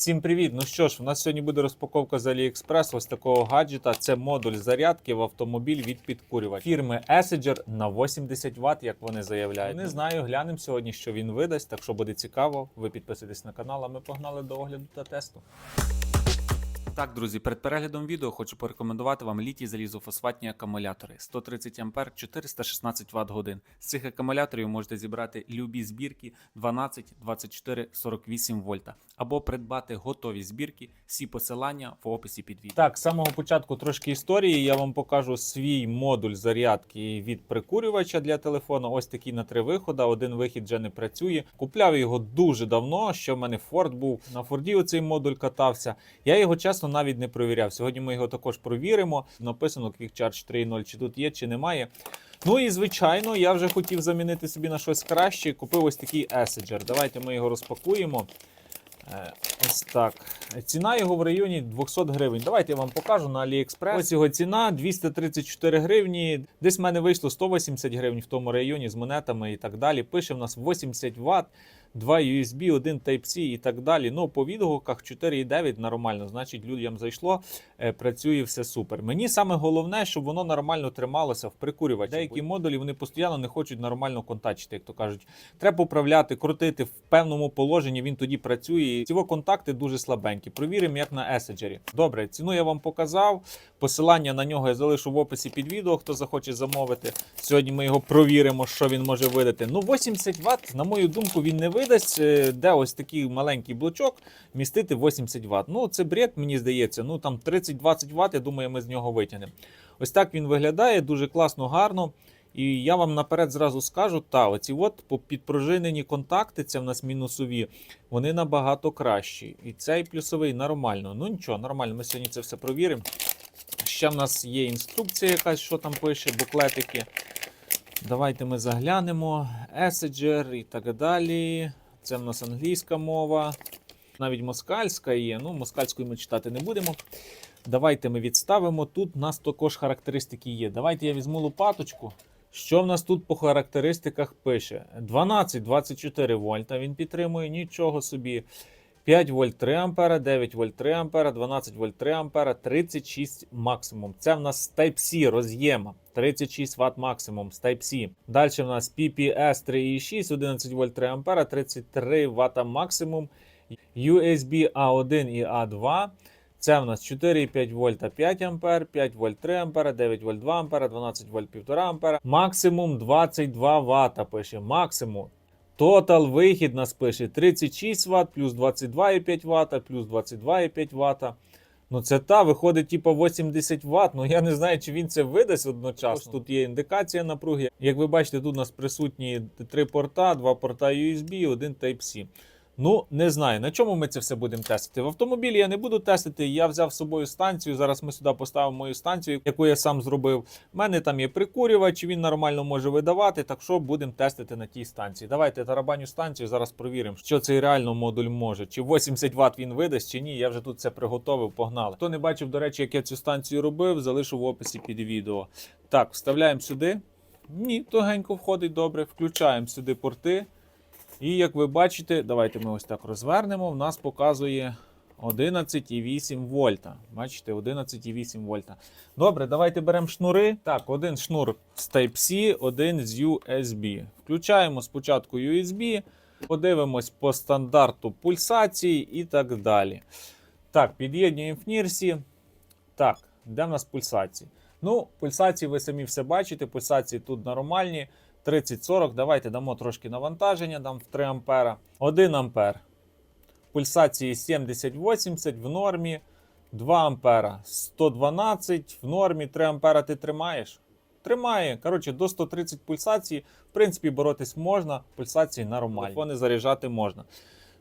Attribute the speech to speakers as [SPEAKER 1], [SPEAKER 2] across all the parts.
[SPEAKER 1] Всім привіт! Ну що ж, у нас сьогодні буде розпаковка з AliExpress ось такого гаджета. Це модуль зарядки в автомобіль від підкурювача фірми Essager на 80 Вт, як вони заявляють. Не знаю, глянемо сьогодні, що він видасть. Так що буде цікаво. Ви підписуйтесь на канал, а ми погнали до огляду та тесту. Так, друзі, перед переглядом відео хочу порекомендувати вам літій залізофосфатні акумулятори 130 А 416 Вт годин. З цих акумуляторів можете зібрати любі збірки 12, 24, 48 вольта або придбати готові збірки. Всі посилання в описі під відео. Так, з самого початку трошки історії. Я вам покажу свій модуль зарядки від прикурювача для телефону. Ось такий на три виходи. Один вихід вже не працює. Купляв його дуже давно. Що в мене Форд був на Форді. Оцей модуль катався. Я його чесно навіть не провіряв. Сьогодні ми його також провіримо. Написано Quick Charge 3.0, чи тут є, чи немає. Ну і звичайно, я вже хотів замінити собі на щось краще. Купив ось такий Essager. Давайте ми його розпакуємо. Е, Ось так. Ціна його в районі 200 гривень. Давайте я вам покажу на AliExpress. Ось його ціна 234 гривні. Десь в мене вийшло 180 гривень в тому районі з монетами і так далі. Пише в нас 80 Вт, 2 USB, 1 Type-C і так далі. Ну, по відгуках 4,9 нормально. Значить, людям зайшло, е, працює все супер. Мені саме головне, щоб воно нормально трималося в прикурювачі. Деякі модулі вони постійно не хочуть нормально контачити, як то кажуть. Треба поправляти, крутити в певному положенні. Він тоді працює. Ці контакти дуже слабенькі. Провіримо, як на Essage. Добре, ціну я вам показав. Посилання на нього я залишу в описі під відео, хто захоче замовити. Сьогодні ми його провіримо, що він може видати. Ну, 80 Вт, на мою думку, він не видасть. Е, Де ось такий маленький блочок містити 80 Вт. Ну, це бред, мені здається. Ну там 30-20 Вт, я думаю, ми з нього витягнемо. Ось так він виглядає, дуже класно, гарно. І я вам наперед зразу скажу, та оці от підпружинені контакти, це в нас мінусові, вони набагато кращі. І цей плюсовий нормально. Ну нічого, нормально, ми сьогодні це все провіримо. Ще в нас є інструкція якась, що там пише, буклетики. Давайте ми заглянемо. Essager і так далі. Це в нас англійська мова. Навіть москальська є. Ну, москальською ми читати не будемо. Давайте ми відставимо. Тут у нас також характеристики є. Давайте я візьму лопаточку. Що в нас тут по характеристиках пише? 12-24 вольта він підтримує, нічого собі. 5 вольт 3 ампера, 9 вольт 3 ампера, 12 вольт 3 ампера, 36 максимум. Це в нас Type-C роз'єма. 36 Вт максимум з Type-C. Далі в нас PPS 3.6, 11 вольт 3 ампера, 33 Вт максимум. USB A1 і A2. Це в нас 4,5 вольта 5 ампер, 5 вольт 3 ампера, 9 вольт 2 ампера, 12 вольт 1,5 ампера. Максимум 22 Вт пише. Максимум. Тотал вихід нас пише 36 Вт, плюс 22,5 Вт, плюс 22,5 Вт. Ну, це та виходить, типу 80 Вт. Ну я не знаю, чи він це видасть одночасно. Тут є індикація напруги. Як ви бачите, тут у нас присутні три порта, два порта USB, один Type-C. Ну, не знаю, на чому ми це все будемо тестити. В автомобілі я не буду тестити. Я взяв з собою станцію. Зараз ми сюди поставимо мою станцію, яку я сам зробив. У мене там є прикурювач, він нормально може видавати. Так що будемо тестити на тій станції. Давайте тарабаню станцію. Зараз провіримо, що цей реально модуль може. Чи 80 Вт він видасть, чи ні. Я вже тут це приготовив. Погнали. Хто не бачив, до речі, як я цю станцію робив, залишу в описі під відео. Так, вставляємо сюди. Ні, тугенько входить добре. Включаємо сюди порти. І як ви бачите, давайте ми ось так розвернемо. В нас показує 11,8 вольта. Бачите, 11,8 вольта. Добре, давайте беремо шнури. Так, один шнур з Type-C, один з USB. Включаємо спочатку USB, подивимось по стандарту пульсації і так далі. Так, під'єднуємо в Нірсі. Так, де в нас пульсації? Ну, пульсації ви самі все бачите. Пульсації тут нормальні. 30-40. Давайте дамо трошки навантаження, дам в 3 ампера. 1 ампер. Пульсації 70-80 в нормі. 2 ампера 112 в нормі. 3 ампера ти тримаєш? Тримає. Коротше, до 130 пульсацій. В принципі, боротись можна. Пульсації нормальні. Телефони заряджати можна.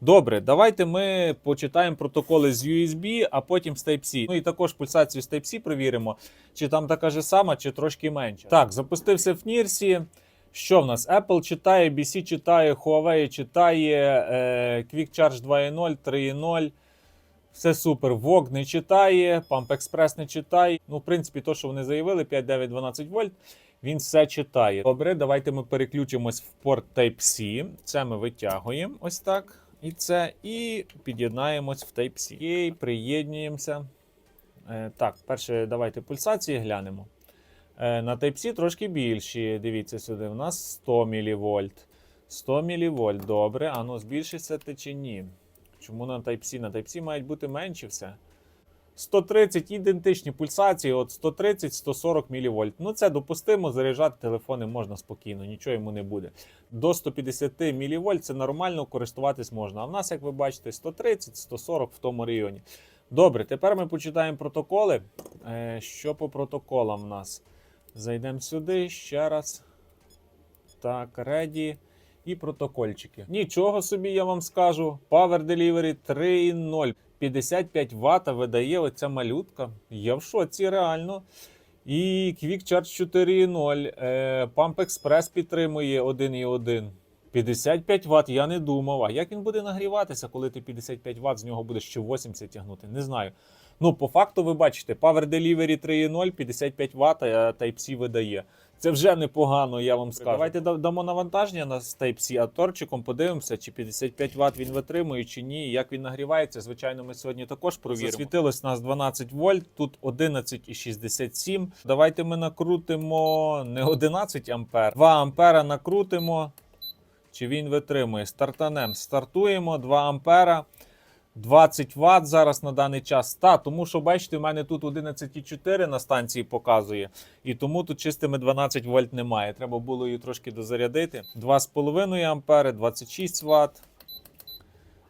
[SPEAKER 1] Добре, давайте ми почитаємо протоколи з USB, а потім з Type-C. Ну і також пульсацію з Type-C провіримо, чи там така ж сама, чи трошки менше. Так, запустився в Нірсі. Що в нас? Apple читає, BC читає, Huawei читає, е, Quick Charge 2.0, 3.0. Все супер. VOG не читає, Pump Express не читає. Ну, в принципі, то, що вони заявили, 5, 9, 12 вольт. Він все читає. Добре, давайте ми переключимось в порт Type-C. Це ми витягуємо ось так. І це, і під'єднаємось в Type-C. Окей, приєднуємося. Е, так, перше, давайте пульсації глянемо. Е, на Type-C трошки більші. Дивіться сюди. У нас 100 мВ. 100 мВ, добре. А ну збільшиться те чи ні? Чому на Type-C? На Type-C мають бути менші все. 130 ідентичні пульсації, от 130-140 мВ. Ну це допустимо, заряджати телефони можна спокійно, нічого йому не буде. До 150 мВ це нормально користуватись можна. А в нас, як ви бачите, 130-140 в тому районі. Добре, тепер ми почитаємо протоколи. Е, Що по протоколам в нас? Зайдемо сюди ще раз. Так, ready. І протокольчики. Нічого собі я вам скажу. Power Delivery 3.0. 55 Вт видає оця малютка. Я в шоці реально. І Quick Charge 4.0. Е, Pump Express підтримує 1.1. 55 Вт, я не думав. А як він буде нагріватися, коли ти 55 Вт, з нього буде ще 80 тягнути? Не знаю. Ну, по факту, ви бачите, Power Delivery 3.0, 55 Вт, Type-C видає. Це вже непогано, я вам скажу. Давайте дамо навантаження на Type-C, а торчиком подивимося, чи 55 Вт він витримує, чи ні. Як він нагрівається. Звичайно, ми сьогодні також провіримо. Засвітилось у нас 12 вольт, тут 11,67. Давайте ми накрутимо не 11 ампер, 2 ампера накрутимо. Чи він витримує? Стартанем. Стартуємо 2 ампера. 20 Вт зараз на даний час. Та, тому що бачите, у мене тут 11,4 на станції показує, і тому тут чистими 12 вольт немає. Треба було її трошки дозарядити. 2,5 ампери, 26 Вт.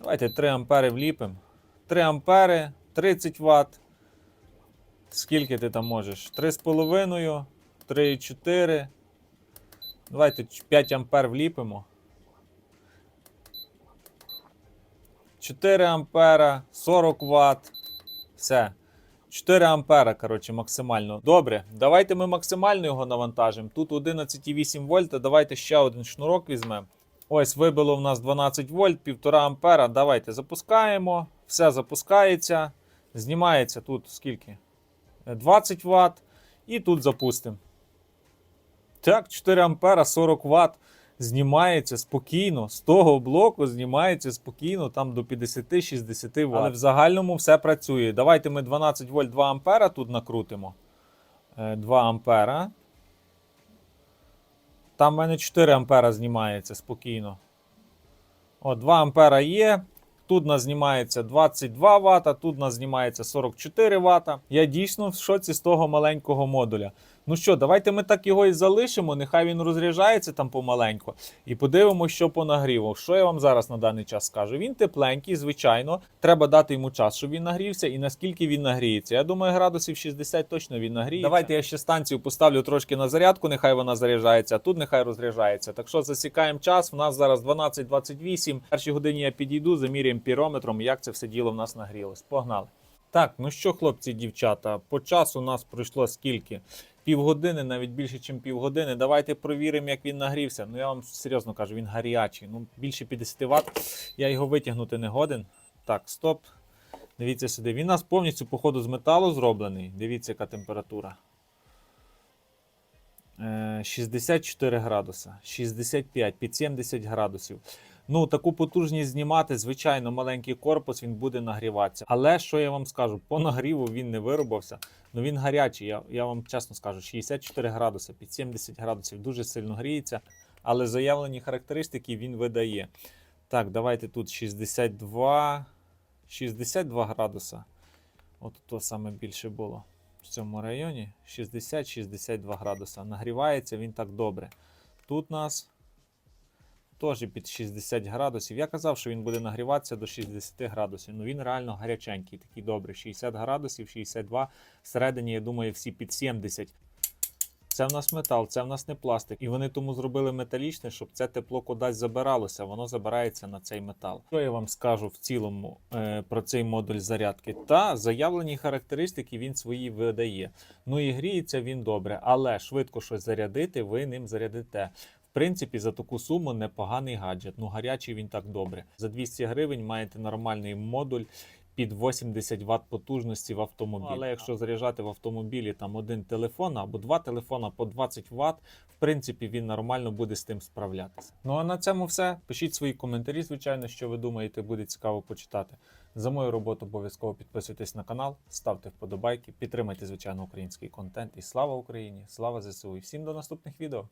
[SPEAKER 1] Давайте 3 ампери вліпимо. 3 ампери, 30 Вт. Скільки ти там можеш? 3,5, 3,4. Давайте 5 ампер вліпимо. 4 ампера, 40 Вт. Все. 4 ампера, коротше, максимально. Добре, давайте ми максимально його навантажимо. Тут 11,8 вольта. Давайте ще один шнурок візьмемо. Ось вибило в нас 12 вольт, 1,5 ампера. Давайте запускаємо. Все запускається. Знімається тут скільки? 20 Вт. І тут запустимо. Так, 4 ампера, 40 Вт знімається спокійно. З того блоку знімається спокійно, там до 50-60 Вт. Але в загальному все працює. Давайте ми 12 вольт 2 ампера тут накрутимо. Е, 2 ампера. Там в мене 4 ампера знімається спокійно. О, 2 ампера є. Тут у нас знімається 22 Вт, тут у нас знімається 44 Вт. Я дійсно в шоці з того маленького модуля. Ну що, давайте ми так його і залишимо. Нехай він розряджається там помаленьку. І подивимося, що по нагріву. Що я вам зараз на даний час скажу? Він тепленький, звичайно. Треба дати йому час, щоб він нагрівся, і наскільки він нагріється. Я думаю, градусів 60 точно він нагріється. Давайте я ще станцію поставлю трошки на зарядку, нехай вона заряджається, а тут нехай розряджається. Так що засікаємо час. У нас зараз 12.28. В першій годині я підійду, заміряємо пірометром, як це все діло в нас нагрілось. Погнали. Так, ну що, хлопці, дівчата, по часу у нас пройшло скільки? Півгодини, навіть більше, ніж півгодини. Давайте провіримо, як він нагрівся. Ну я вам серйозно кажу, він гарячий. Ну, більше 50 Вт. Я його витягнути не годен. Так, стоп. Дивіться сюди. Він у нас повністю, походу, з металу зроблений. Дивіться, яка температура. Е, 64 градуса, 65, під 70 градусів. Ну, таку потужність знімати, звичайно, маленький корпус він буде нагріватися. Але що я вам скажу, по нагріву він не виробився. Ну він гарячий. Я, я вам чесно скажу, 64 градуси, під 70 градусів дуже сильно гріється. Але заявлені характеристики він видає. Так, давайте тут 62, 62 градуса. От то саме більше було в цьому районі. 60-62 градуса. Нагрівається він так добре. Тут нас теж під 60 градусів. Я казав, що він буде нагріватися до 60 градусів. Ну він реально гаряченький, такий добрий. 60 градусів, 62. Всередині, я думаю, всі під 70. Це в нас метал, це в нас не пластик. І вони тому зробили металічне, щоб це тепло кудись забиралося, воно забирається на цей метал. Що я вам скажу в цілому е, про цей модуль зарядки? Та заявлені характеристики він свої видає. Ну і гріється він добре, але швидко щось зарядити, ви ним зарядите. Принципі, за таку суму непоганий гаджет. Ну гарячий він так добре. За 200 гривень маєте нормальний модуль. під 80 Вт потужності в автомобілі. Але якщо заряджати в автомобілі там один телефон або два телефона по 20 Вт, в принципі, він нормально буде з тим справлятися. Ну а на цьому все. Пишіть свої коментарі, звичайно, що ви думаєте, буде цікаво почитати. За мою роботу обов'язково підписуйтесь на канал, ставте вподобайки, підтримайте, звичайно, український контент. І слава Україні! Слава ЗСУ! І всім до наступних відео!